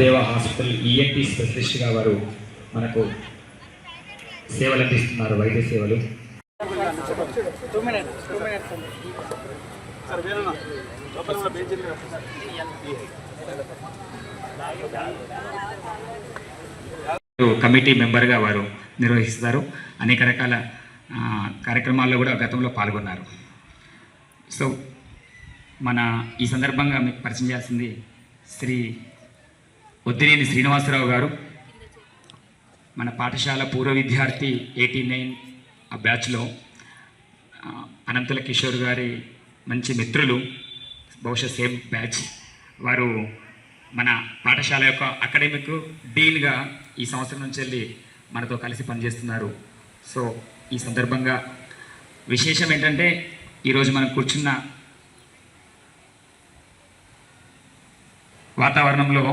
Sahadeva hospital ENT స్పెషలిస్ట్గా వారు మనకు సేవలు అందిస్తున్నారు వైద్య సేవలు. కమిటీ మెంబర్గా వారు నిర్వహిస్తారు. అనేక రకాల కార్యక్రమాల్లో కూడా గతంలో పాల్గొన్నారు. సో మన ఈ సందర్భంగా మీకు పరిచయం చేయాల్సింది శ్రీ ఉద్దినేని శ్రీనివాసరావు గారు మన పాఠశాల పూర్వ విద్యార్థి ఎయిటీ నైన్ ఆ బ్యాచ్లో అనంతల కిషోర్ గారి మంచి మిత్రులు బహుశా సేమ్ బ్యాచ్ వారు మన పాఠశాల యొక్క అకాడమిక్ డీన్గా ఈ సంవత్సరం నుంచి వెళ్ళి మనతో కలిసి పనిచేస్తున్నారు. సో ఈ సందర్భంగా విశేషం ఏంటంటే ఈరోజు మనం కూర్చున్న వాతావరణంలో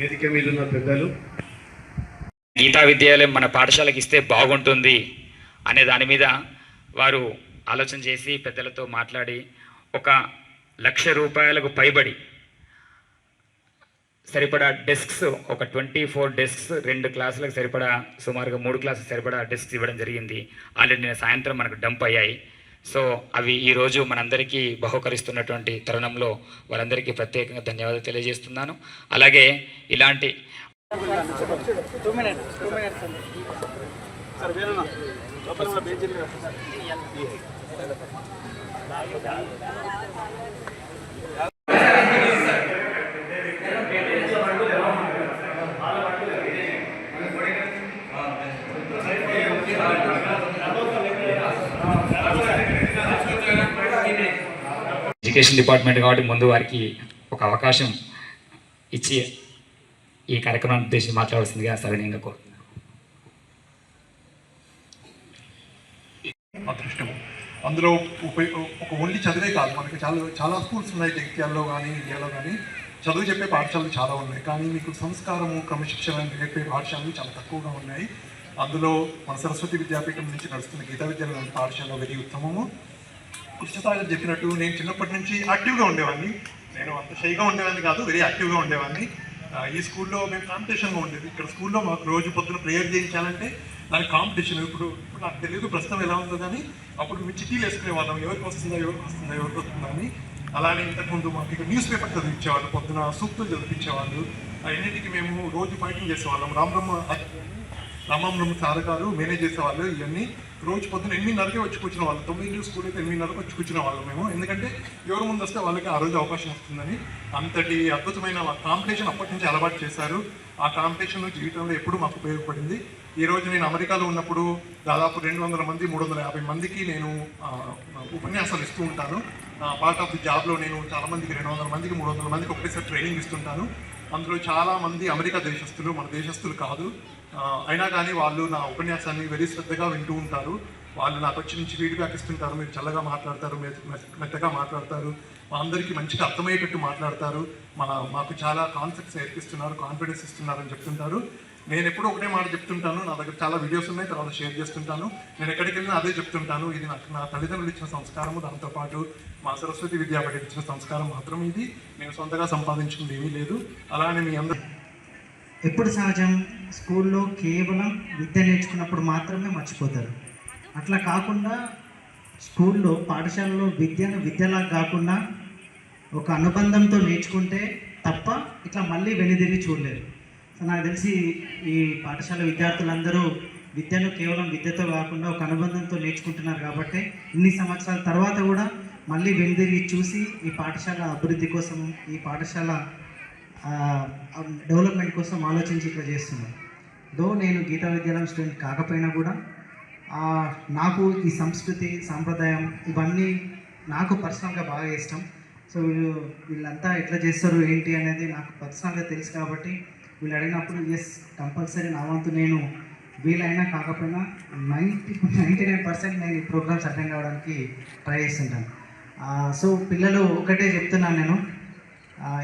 వేదిక మీద ఉన్న పెద్దలు. గీతా విద్యాలయం మన పాఠశాలకు ఇస్తే బాగుంటుంది అనే దాని మీద వారు ఆలోచన చేసి పెద్దలతో మాట్లాడి ఒక లక్ష రూపాయలకు పైబడి సరిపడా డెస్క్స్ ఒక ట్వంటీ ఫోర్ డెస్క్స్ రెండు క్లాసులకు సరిపడా సుమారుగా మూడు క్లాసులకు సరిపడా డెస్క్స్ ఇవ్వడం జరిగింది. ఆల్రెడీ నిన్న సాయంత్రం మనకు డంప్ అయ్యాయి. సో అవి ఈరోజు మనందరికీ బహుకరిస్తున్నటువంటి తరుణంలో వారందరికీ ప్రత్యేకంగా ధన్యవాదాలు తెలియజేస్తున్నాను. అలాగే ఇలాంటి సార్ ఎడ్యుకేషన్ డిపార్ట్మెంట్ కాబట్టి ముందు వారికి ఒక అవకాశం ఇచ్చి ఈ కార్యక్రమాన్ని ఉద్దేశించి మాట్లాడాల్సిందిగా సవినీయంగా కోరుతున్నాను. అందులో ఉపయోగ ఒక ఓన్లీ చదివే కాదు. మనకి చాలా చాలా స్కూల్స్ ఉన్నాయి జగిత్యాల్లో కానీ ఇండియాలో కానీ. చదువు చెప్పే పాఠశాలలు చాలా ఉన్నాయి. కానీ మీకు సంస్కారము క్రమశిక్షణ నేర్పే పాఠశాలలు చాలా తక్కువగా ఉన్నాయి. అందులో మన సరస్వతి విద్యాపీఠం నుంచి నడుస్తున్న గీతా విద్యాలయం పాఠశాల వెరీ ఉత్తమము. కృష్ణసాగర్ చెప్పినట్టు నేను చిన్నప్పటి నుంచి యాక్టివ్గా ఉండేవాడిని. నేను అంత షైగా ఉండేవాడిని కాదు వెరీ యాక్టివ్గా ఉండేవాడిని. ఈ స్కూల్లో మేము కాంపిటీషన్గా ఉండేది. ఇక్కడ స్కూల్లో మాకు రోజు పొద్దున ప్రేయర్ చేయించాలంటే దానికి కాంపిటీషన్. ఇప్పుడు ఇప్పుడు నాకు తెలియదు ప్రస్తుతం ఎలా ఉందో కానీ అప్పుడు మేము చిట్టీలు వేసుకునే వాళ్ళం. ఎవరికి వస్తుందా ఎవరికి వస్తుందా ఎవరికి వస్తుందా అని. అలానే ఇంతకుముందు మాకు ఇక్కడ న్యూస్ పేపర్ చదివించేవాళ్ళు పొద్దున సూక్తులు చదివించేవాళ్ళు. అన్నిటికీ మేము రోజు ఫైటింగ్ చేసేవాళ్ళం. రామబ్రహ్మ రామబ్రహ్మ సార్ గారు మేనేజ్ చేసేవాళ్ళు ఇవన్నీ రోజు పొద్దున ఎనిమిదిన్నరకే వచ్చి కూర్చున్న వాళ్ళు. తొమ్మిది స్కూల్ అయితే ఎనిమిదిన్నరకు వచ్చి కూర్చున్న వాళ్ళు మేము. ఎందుకంటే ఎవరు ముందు వస్తే వాళ్ళకి ఆ రోజు అవకాశం వస్తుందని. అంతటి అద్భుతమైన కాంపిటీషన్ అప్పటి నుంచి అలవాటు చేశారు. ఆ కాంపిటీషన్ జీవితంలో ఎప్పుడు మాకు ఉపయోగపడింది. ఈ రోజు నేను అమెరికాలో ఉన్నప్పుడు దాదాపు రెండు వందల మంది మూడు వందల యాభై మందికి నేను ఉపన్యాసాలు ఇస్తూ ఉంటాను. పార్ట్ ఆఫ్ ది జాబ్లో నేను చాలా మందికి రెండు వందల మందికి మూడు వందల మందికి ఒకటేసారి ట్రైనింగ్ ఇస్తుంటాను. అందులో చాలా మంది అమెరికా దేశస్తులు మన దేశస్తులు కాదు. అయినా కానీ వాళ్ళు నా ఉపన్యాసాన్ని వెరీ శ్రద్ధగా వింటూ ఉంటారు. వాళ్ళు నాకు వచ్చి నుంచి ఫీడ్బ్యాక్ ఇస్తుంటారు. మీరు చల్లగా మాట్లాడతారు మెత్తగా మాట్లాడతారు. మా అందరికీ మంచిగా అర్థమయ్యేటట్టు మాట్లాడతారు. మన మాకు చాలా కాన్సెప్ట్స్ నేర్పిస్తున్నారు కాన్ఫిడెన్స్ ఇస్తున్నారు అని చెప్తుంటారు. నేను ఎప్పుడూ ఒకటే మాట చెప్తుంటాను. నా దగ్గర చాలా వీడియోస్ ఉన్నాయి తర్వాత షేర్ చేస్తుంటాను. నేను ఎక్కడికి వెళ్ళినా అదే చెప్తుంటాను. ఇది నాకు నా తల్లిదండ్రులు ఇచ్చిన సంస్కారము దాంతోపాటు మా సరస్వతి విద్యాపీఠం ఇచ్చిన సంస్కారం మాత్రం ఇది. నేను సొంతగా సంపాదించుకుంది ఏమీ లేదు. అలానే మీ అందరూ ఎప్పుడు సహజం? స్కూల్లో కేవలం విద్య నేర్చుకున్నప్పుడు మాత్రమే మర్చిపోతారు. అట్లా కాకుండా స్కూల్లో పాఠశాలలో విద్యను విద్యలా కాకుండా ఒక అనుబంధంతో నేర్చుకుంటే తప్ప ఇట్లా మళ్ళీ వెనుదిరిగి చూడలేరు. సో నాకు తెలిసి ఈ పాఠశాల విద్యార్థులందరూ విద్యను కేవలం విద్యతో కాకుండా ఒక అనుబంధంతో నేర్చుకుంటున్నారు కాబట్టి ఇన్ని సంవత్సరాల తర్వాత కూడా మళ్ళీ వెనుదిరిగి చూసి ఈ పాఠశాల అభివృద్ధి కోసం ఈ పాఠశాల డెవలప్మెంట్ కోసం ఆలోచించి ఇక్కడ చేస్తున్నాను దో నేను గీతా విద్యాలయం స్టూడెంట్ కాకపోయినా కూడా నాకు ఈ సంస్కృతి సాంప్రదాయం ఇవన్నీ నాకు పర్సనల్గా బాగా ఇష్టం. సో వీళ్ళు వీళ్ళంతా ఎట్లా చేస్తారు ఏంటి అనేది నాకు పర్సనల్గా తెలుసు కాబట్టి వీళ్ళు అడిగినప్పుడు ఎస్ కంపల్సరీ నా వంతు నేను వీలైనా కాకపోయినా నైంటీ నైంటీ నైన్ పర్సెంట్ నేను ఈ ప్రోగ్రామ్స్ అటెండ్ అవ్వడానికి ట్రై చేస్తుంటాను. సో పిల్లలు ఒకటే చెప్తున్నాను నేను.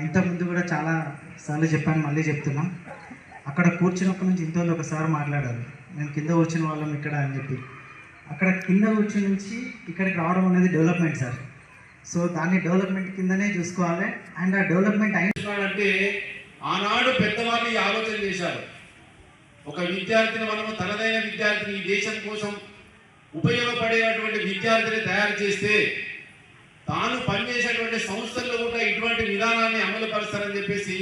ఇంతకుముందు కూడా చాలా సార్లు చెప్పాను మళ్ళీ చెప్తున్నా. అక్కడ కూర్చున్నప్పటి నుంచి ఇంతలో ఒకసారి మాట్లాడారు. నేను కింద కూర్చున్న వాళ్ళం ఇక్కడ అని చెప్పి. అక్కడ కింద కూర్చుని నుంచి ఇక్కడికి రావడం అనేది డెవలప్మెంట్ సార్. సో దాన్ని డెవలప్మెంట్ కిందనే చూసుకోవాలి. అండ్ ఆ డెవలప్మెంట్ అయిన అంటే ఆనాడు పెద్దవాళ్ళు ఈ ఆలోచన చేశారు. ఒక విద్యార్థిని మనము తనదైన విద్యార్థిని ఈ దేశం కోసం ఉపయోగపడేటువంటి విద్యార్థిని తయారు చేస్తే తాను పనిచేసేటువంటి సంస్థ ఉన్నటువంటి విధానాన్ని అమలు పరుస్తారని చెప్పేసి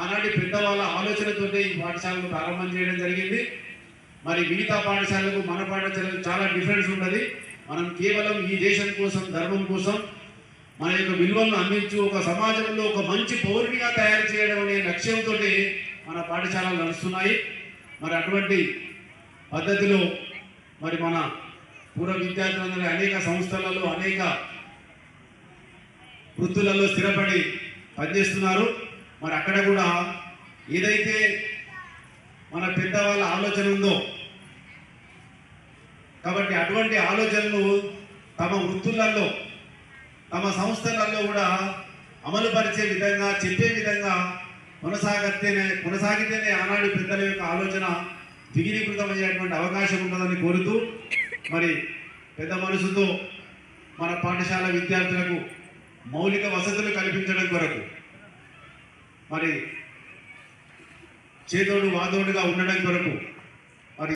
ఆనాటి పెద్దవాళ్ళ ఆలోచనతోనే ఈ పాఠశాలను ప్రారంభం చేయడం జరిగింది. మరి మిగతా పాఠశాలకు మన పాఠశాలకు చాలా డిఫరెన్స్ ఉన్నది మనం కేవలం ఈ దేశం కోసం ధర్మం కోసం మన యొక్క విలువలను అందించు ఒక సమాజంలో ఒక మంచి పౌరునిగా తయారు చేయడం అనే లక్ష్యంతో మన పాఠశాలలు నడుస్తున్నాయి. మరి అటువంటి పద్ధతిలో మరి మన పూర్వ విద్యార్థులందరూ అనేక సంస్థలలో అనేక వృత్తులలో స్థిరపడి పనిచేస్తున్నారు. మరి అక్కడ కూడా ఏదైతే మన పెద్దవాళ్ళ ఆలోచన ఉందో కాబట్టి అటువంటి ఆలోచనలు తమ వృత్తులలో తమ సంస్థలలో కూడా అమలు పరిచే విధంగా చెప్పే విధంగా కొనసాగితేనే కొనసాగితేనే ఆనాడు పెద్దల యొక్క ఆలోచన దిగిరీకృతమయ్యేటువంటి అవకాశం ఉంటుందని కోరుతూ మరి పెద్ద మనసుతో మన పాఠశాల విద్యార్థులకు మౌలిక వసతులు కల్పించడం కొరకు. మరి చేదోడు వాదోడుగా ఉండడం కొరకు